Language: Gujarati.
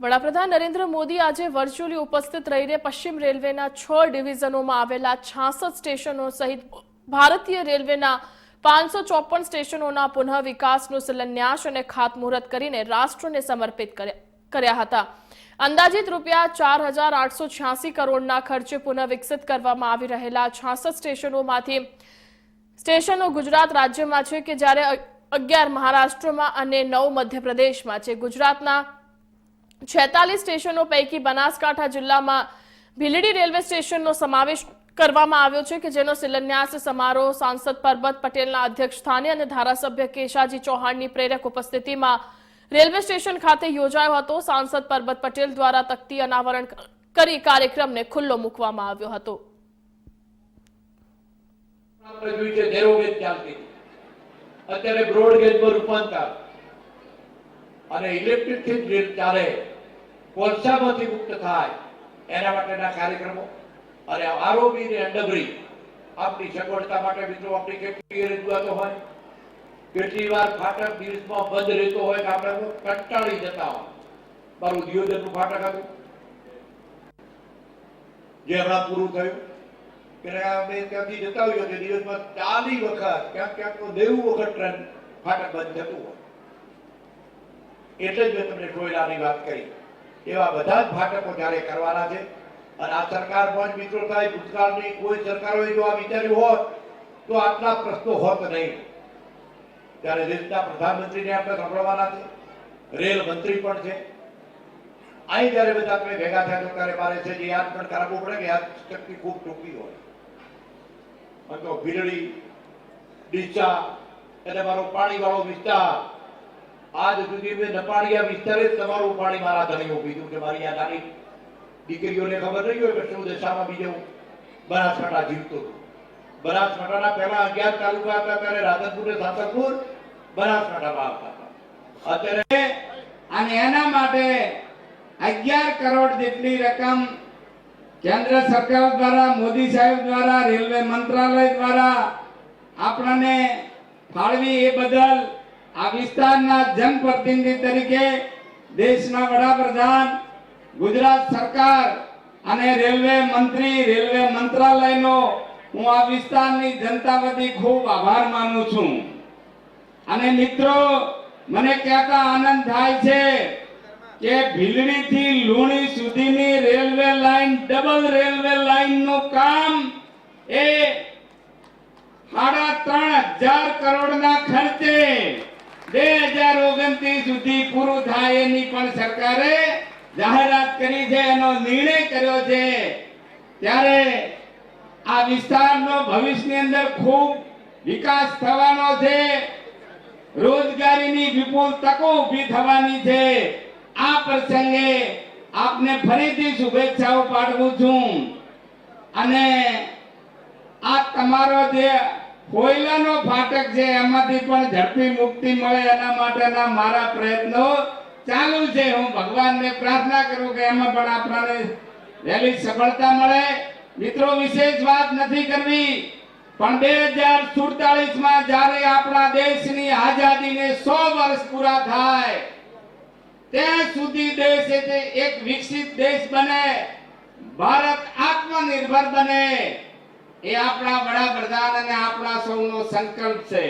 વડાપ્રધાન નરેન્દ્ર મોદી આજે વર્ચ્યુઅલી ઉપસ્થિત રહીને પશ્ચિમ રેલવેના છ ડિવિઝનોમાં આવેલા છાસઠ સ્ટેશનો સહિત ભારતીય રેલવેના પાંચસો ચોપન સ્ટેશનોના પુનઃ વિકાસનો શિલાન્યાસ અને ખાતમુહૂર્ત કરીને રાષ્ટ્રને સમર્પિત કર્યા હતા. અંદાજિત રૂપિયા ચાર હજાર આઠસો છ્યાસી કરોડના ખર્ચે પુનઃ વિકસિત કરવામાં આવી રહેલા છાસઠ સ્ટેશનોમાંથી સ્ટેશનો ગુજરાત રાજ્યમાં છે કે જ્યારે અગિયાર મહારાષ્ટ્રમાં અને નવ મધ્યપ્રદેશમાં છે. ગુજરાતના છેતાલીસ સ્ટેશનો પૈકી બનાસકાંઠા જિલ્લામાં ભીલડી રેલવે સ્ટેશનનો સમાવેશ કરવામાં આવ્યો છે કે જેનો શિલાન્યાસ સમારોહ સાંસદ પરબત પટેલના અધ્યક્ષ સ્થાને અને ધારાસભ્ય કેશાજી ચૌહાણની પ્રેરક ઉપસ્થિતિમાં રેલવે સ્ટેશન ખાતે યોજાયો હતો. સાંસદ પરબત પટેલ દ્વારા તકતી અનાવરણ કરી કાર્યક્રમને ખુલ્લો મૂકવામાં આવ્યો હતો. અત્યારે બ્રોડ ગેજમાં રૂપાંતર. અને ઇલેક્ટ્રિકથી જ રેલ ચાલે કોલસામાંથી મુક્ત થાય, એના માટેના કાર્યક્રમો. અને આરોબી ને ડબરી આપણી સગવડતા માટે મિત્રો, આપણી કેટલી રજૂઆતો હોય. કેટલી વાર ફાટક દિવસમાં બંધ રહેતો હોય કે આપણે કંટાળી જતા હોય. મારું દિયોદરનું ફાટક હતું. જે હમણાં પૂરું થયું. કે અમે ત્યાંથી જતા હોઈએ કે દિવસમાં ચાલી વખત, ક્યાંક ક્યાંક નેવું વખત ટ્રેન ફાટક બંધ થતું હોય. એટલે જ મેં તમને કોયલાની વાત કરી. એવા બધા જ ફાટકો જ્યારે કરવાના છે, અને આ સરકાર પણ મિત્રો થાય ભૂતકાળની કોઈ સરકારોએ જો આ વિચાર્યું હોત, તો આટલા પ્રશ્નો હોત નહીં. ત્યારે દેશના પ્રધાનમંત્રીને આપણે સંભળવાના છે, રેલ મંત્રી પણ છે. અહીં જ્યારે બધા તમે ભેગા થયા તો ત્યારે મારે છે જે યાદ પણ કરાવવું પડે કે યાદ શક્તિ ખૂબ ટૂંકી હોય. તો ભીલડી, ડીચા એટલે મારો પાણીવાળો વિસ્તાર આજ સુધી મેં નપાળિયા વિસ્તારે તમારું પાણી મારા ધણીઓ પીધું કે મારી આ નાની દીકરીઓને ખબર નહીં હોય કે શું દશામાં બીજો બનાસકાંઠા જીવતો હતો. બનાસકાંઠાના પહેલા અગિયાર તાલુકા હતા, ત્યારે રાધનપુર ને સાતરપુર બનાસકાંઠામાં આવતા હતા. અત્યારે અને એના માટે અગિયાર કરોડ જેટલી રકમ કેન્દ્ર સરકાર દ્વારા, મોદી સાહેબ દ્વારા, રેલવે મંત્રાલય દ્વારા આપણને ફાળવી એ બદલ આ વિસ્તારના જનપ્રતિનિધિ તરીકે દેશના વડાપ્રધાન, ગુજરાત સરકાર અને રેલવે મંત્રી, રેલવે મંત્રાલયનો હું આ વિસ્તારની જનતા વતી ખૂબ આભાર માનું છું. અને મિત્રો, મને કહેતા આનંદ થાય છે કે ભીલડી થી લુણી સુધીની રેલવે લાઈન, ડબલ રેલવે લાઈનનું કામ એ સાડા ત્રણ હજાર કરોડના ખર્ચે બે હજાર ઓગણત્રીસ સુધી પૂરું થાય એની પણ સરકારે જાહેરાત કરી છે, એનો નિર્ણય કર્યો છે. ત્યારે આ વિસ્તારનો ભવિષ્યની અંદર ખૂબ વિકાસ થવાનો છે. રોજગારીની વિપુલ તકો ઊભી થવાની છે. આ પ્રસંગે આપને ફરીથી શુભેચ્છાઓ પાઠવું છું. અને આ તમારો જે કોયલાનો ફાટક છે, એમાંથી પણ ઝડપી મુક્તિ મળે એના માટેના મારા પ્રયત્નો ચાલુ છે. હું ભગવાનને પ્રાર્થના કરું કે એમાં પણ આપણને વહેલી સફળતા મળે. મિત્રો, વિશેષ વાત નથી કરવી, પણ બે હજાર સુડતાલીસમાં જ્યારે આપણા દેશની આઝાદીને સો વર્ષ પૂરા થાય, ત્યાં સુધી દેશ એટલે એક વિકસિત દેશ બને, ભારત આત્મનિર્ભર બને. એ આપણા વડાપ્રધાન અને આપણા સૌનો સંકલ્પ છે.